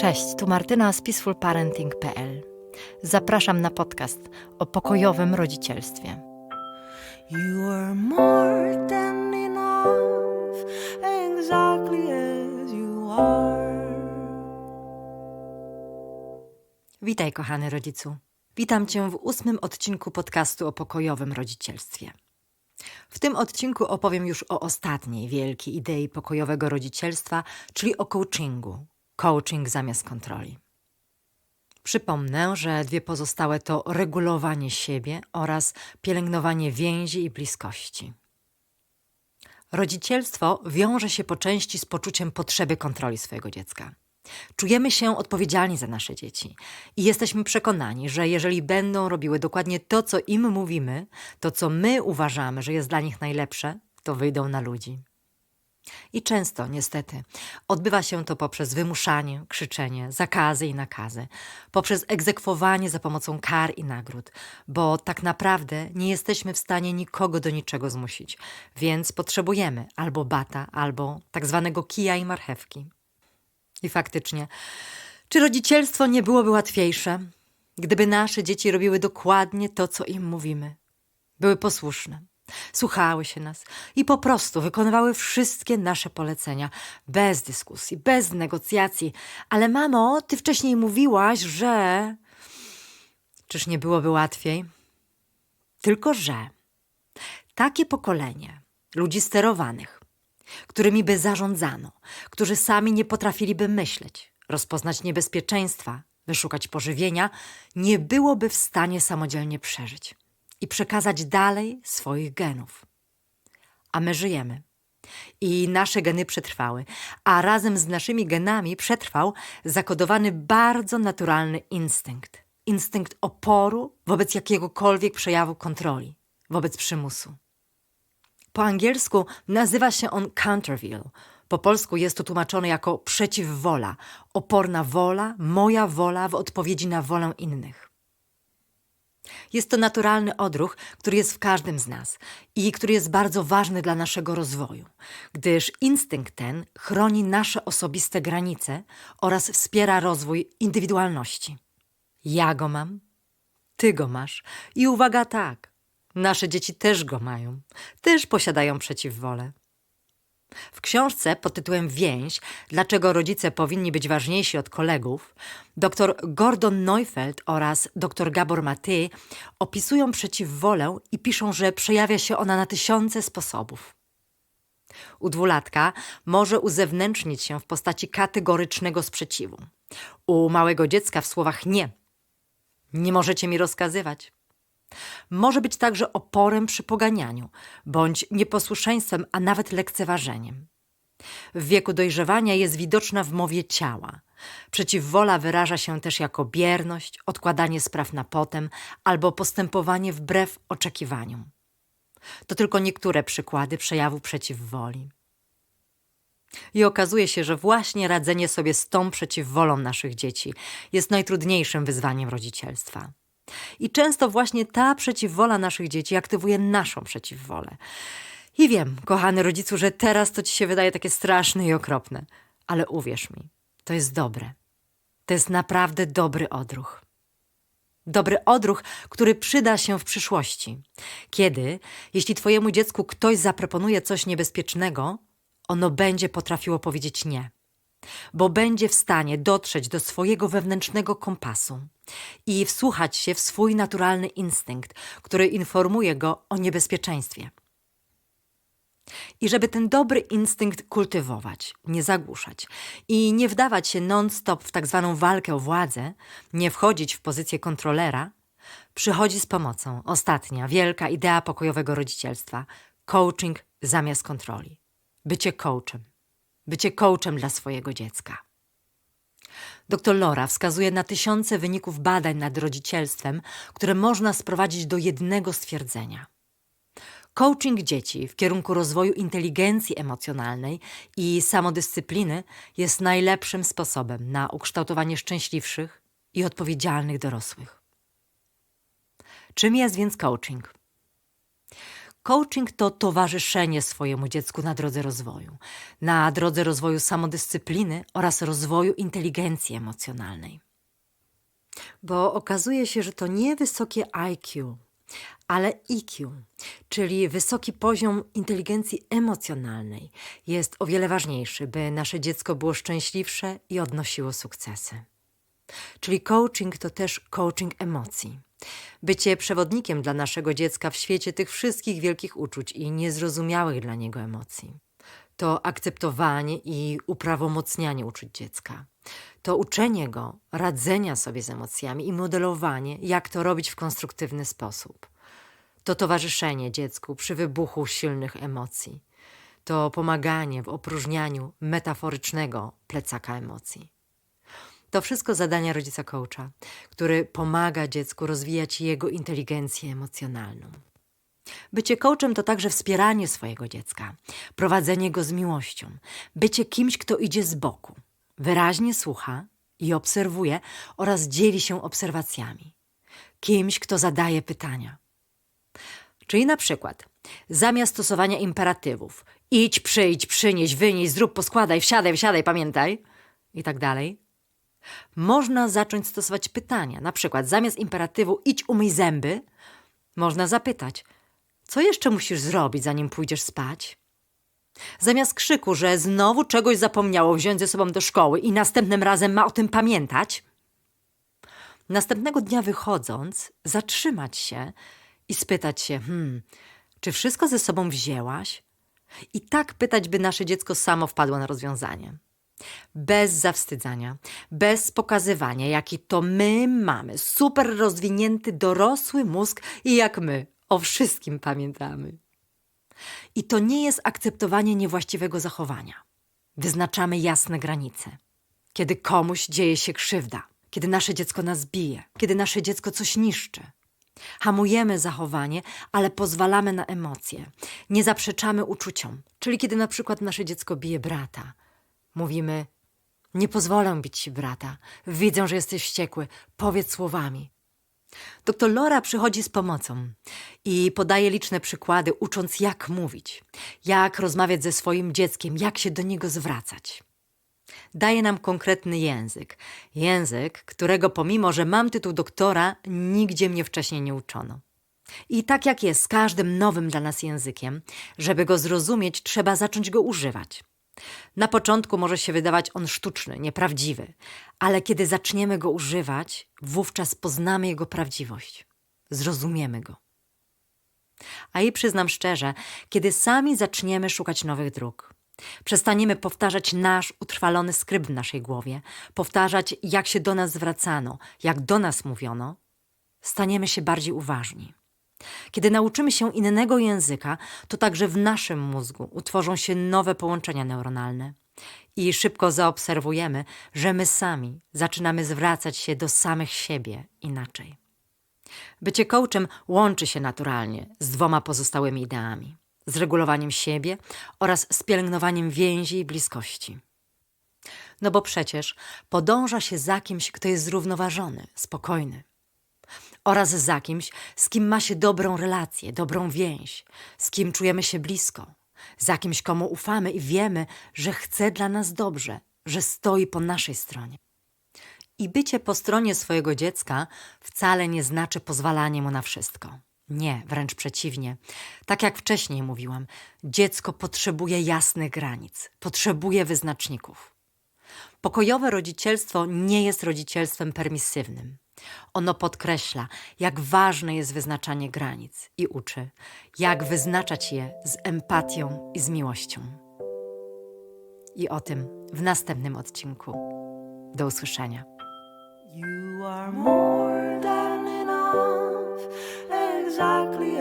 Cześć, tu Martyna z peacefulparenting.pl. Zapraszam na podcast o pokojowym rodzicielstwie. You are more than enough, exactly as you are. Witaj, kochany rodzicu. Witam Cię w ósmym odcinku podcastu o pokojowym rodzicielstwie. W tym odcinku opowiem już o ostatniej wielkiej idei pokojowego rodzicielstwa, czyli o coachingu. Coaching zamiast kontroli. Przypomnę, że dwie pozostałe to regulowanie siebie oraz pielęgnowanie więzi i bliskości. Rodzicielstwo wiąże się po części z poczuciem potrzeby kontroli swojego dziecka. Czujemy się odpowiedzialni za nasze dzieci i jesteśmy przekonani, że jeżeli będą robiły dokładnie to, co im mówimy, to co my uważamy, że jest dla nich najlepsze, to wyjdą na ludzi. I często, niestety, odbywa się to poprzez wymuszanie, krzyczenie, zakazy i nakazy, poprzez egzekwowanie za pomocą kar i nagród, bo tak naprawdę nie jesteśmy w stanie nikogo do niczego zmusić, więc potrzebujemy albo bata, albo tak zwanego kija i marchewki. I faktycznie, czy rodzicielstwo nie byłoby łatwiejsze, gdyby nasze dzieci robiły dokładnie to, co im mówimy? Były posłuszne, słuchały się nas i po prostu wykonywały wszystkie nasze polecenia, bez dyskusji, bez negocjacji. Ale mamo, ty wcześniej mówiłaś, że. Czyż nie byłoby łatwiej? Tylko, że takie pokolenie ludzi sterowanych, którymi by zarządzano, którzy sami nie potrafiliby myśleć, rozpoznać niebezpieczeństwa, wyszukać pożywienia, nie byłoby w stanie samodzielnie przeżyć i przekazać dalej swoich genów. A my żyjemy. I nasze geny przetrwały, a razem z naszymi genami przetrwał zakodowany bardzo naturalny instynkt instynkt oporu wobec jakiegokolwiek przejawu kontroli, wobec przymusu. Po angielsku nazywa się on counterville. Po polsku jest to tłumaczone jako przeciwwola, oporna wola, moja wola w odpowiedzi na wolę innych. Jest to naturalny odruch, który jest w każdym z nas i który jest bardzo ważny dla naszego rozwoju, gdyż instynkt ten chroni nasze osobiste granice oraz wspiera rozwój indywidualności. Ja go mam, ty go masz i uwaga tak, nasze dzieci też go mają, też posiadają przeciwwolę. W książce pod tytułem Więź Dlaczego rodzice powinni być ważniejsi od kolegów dr Gordon Neufeld oraz dr Gabor Maty opisują przeciwwolę i piszą, że przejawia się ona na tysiące sposobów. U dwulatka może uzewnętrznić się w postaci kategorycznego sprzeciwu. U małego dziecka w słowach nie. Nie możecie mi rozkazywać. Może być także oporem przy poganianiu, bądź nieposłuszeństwem, a nawet lekceważeniem. W wieku dojrzewania jest widoczna w mowie ciała. Przeciwwola wyraża się też jako bierność, odkładanie spraw na potem albo postępowanie wbrew oczekiwaniom. To tylko niektóre przykłady przejawu przeciwwoli. I okazuje się, że właśnie radzenie sobie z tą przeciwwolą naszych dzieci jest najtrudniejszym wyzwaniem rodzicielstwa. I często właśnie ta przeciwwola naszych dzieci aktywuje naszą przeciwwolę. I wiem, kochany rodzicu, że teraz to ci się wydaje takie straszne i okropne, ale uwierz mi, to jest dobre. To jest naprawdę dobry odruch. Dobry odruch, który przyda się w przyszłości. Kiedy, jeśli Twojemu dziecku ktoś zaproponuje coś niebezpiecznego, ono będzie potrafiło powiedzieć nie bo będzie w stanie dotrzeć do swojego wewnętrznego kompasu i wsłuchać się w swój naturalny instynkt, który informuje go o niebezpieczeństwie. I żeby ten dobry instynkt kultywować, nie zagłuszać i nie wdawać się non-stop w tak zwaną walkę o władzę, nie wchodzić w pozycję kontrolera, przychodzi z pomocą ostatnia wielka idea pokojowego rodzicielstwa coaching zamiast kontroli. Bycie coachem bycie coachem dla swojego dziecka. Dr Lora wskazuje na tysiące wyników badań nad rodzicielstwem, które można sprowadzić do jednego stwierdzenia. Coaching dzieci w kierunku rozwoju inteligencji emocjonalnej i samodyscypliny jest najlepszym sposobem na ukształtowanie szczęśliwszych i odpowiedzialnych dorosłych. Czym jest więc coaching? Coaching to towarzyszenie swojemu dziecku na drodze rozwoju, na drodze rozwoju samodyscypliny oraz rozwoju inteligencji emocjonalnej. Bo okazuje się, że to nie wysokie IQ, ale EQ, czyli wysoki poziom inteligencji emocjonalnej, jest o wiele ważniejszy, by nasze dziecko było szczęśliwsze i odnosiło sukcesy. Czyli coaching to też coaching emocji. Bycie przewodnikiem dla naszego dziecka w świecie tych wszystkich wielkich uczuć i niezrozumiałych dla niego emocji. To akceptowanie i uprawomocnianie uczuć dziecka. To uczenie go radzenia sobie z emocjami i modelowanie, jak to robić w konstruktywny sposób. To towarzyszenie dziecku przy wybuchu silnych emocji. To pomaganie w opróżnianiu metaforycznego plecaka emocji. To wszystko zadania rodzica coacha, który pomaga dziecku rozwijać jego inteligencję emocjonalną. Bycie coachem to także wspieranie swojego dziecka, prowadzenie go z miłością, bycie kimś, kto idzie z boku, wyraźnie słucha i obserwuje oraz dzieli się obserwacjami. Kimś, kto zadaje pytania. Czyli na przykład, zamiast stosowania imperatywów idź, przyjdź, przynieś, wynieś, zrób, poskładaj, wsiadaj, wsiadaj, pamiętaj i tak dalej, można zacząć stosować pytania. Na przykład zamiast imperatywu idź umyj zęby, można zapytać, co jeszcze musisz zrobić, zanim pójdziesz spać? Zamiast krzyku, że znowu czegoś zapomniało wziąć ze sobą do szkoły i następnym razem ma o tym pamiętać, następnego dnia wychodząc, zatrzymać się i spytać się, hmm, czy wszystko ze sobą wzięłaś? I tak pytać, by nasze dziecko samo wpadło na rozwiązanie. Bez zawstydzania, bez pokazywania, jaki to my mamy super rozwinięty dorosły mózg i jak my o wszystkim pamiętamy. I to nie jest akceptowanie niewłaściwego zachowania. Wyznaczamy jasne granice. Kiedy komuś dzieje się krzywda, kiedy nasze dziecko nas bije, kiedy nasze dziecko coś niszczy. Hamujemy zachowanie, ale pozwalamy na emocje. Nie zaprzeczamy uczuciom. Czyli kiedy na przykład nasze dziecko bije brata, mówimy: Nie pozwolę bić ci brata. Widzę, że jesteś wściekły. Powiedz słowami. Doktor Lora przychodzi z pomocą i podaje liczne przykłady, ucząc, jak mówić, jak rozmawiać ze swoim dzieckiem, jak się do niego zwracać. Daje nam konkretny język. Język, którego pomimo, że mam tytuł doktora, nigdzie mnie wcześniej nie uczono. I tak jak jest z każdym nowym dla nas językiem, żeby go zrozumieć, trzeba zacząć go używać. Na początku może się wydawać on sztuczny, nieprawdziwy, ale kiedy zaczniemy go używać, wówczas poznamy jego prawdziwość, zrozumiemy go. A i przyznam szczerze, kiedy sami zaczniemy szukać nowych dróg, przestaniemy powtarzać nasz utrwalony skrypt w naszej głowie, powtarzać, jak się do nas zwracano, jak do nas mówiono, staniemy się bardziej uważni. Kiedy nauczymy się innego języka, to także w naszym mózgu utworzą się nowe połączenia neuronalne. I szybko zaobserwujemy, że my sami zaczynamy zwracać się do samych siebie inaczej. Bycie coachem łączy się naturalnie z dwoma pozostałymi ideami: z regulowaniem siebie oraz z pielęgnowaniem więzi i bliskości. No bo przecież podąża się za kimś, kto jest zrównoważony, spokojny oraz za kimś, z kim ma się dobrą relację, dobrą więź, z kim czujemy się blisko, za kimś, komu ufamy i wiemy, że chce dla nas dobrze, że stoi po naszej stronie. I bycie po stronie swojego dziecka wcale nie znaczy pozwalanie mu na wszystko. Nie, wręcz przeciwnie. Tak jak wcześniej mówiłam, dziecko potrzebuje jasnych granic, potrzebuje wyznaczników. Pokojowe rodzicielstwo nie jest rodzicielstwem permisywnym. Ono podkreśla, jak ważne jest wyznaczanie granic i uczy, jak wyznaczać je z empatią i z miłością. I o tym w następnym odcinku. Do usłyszenia. You are more than enough, exactly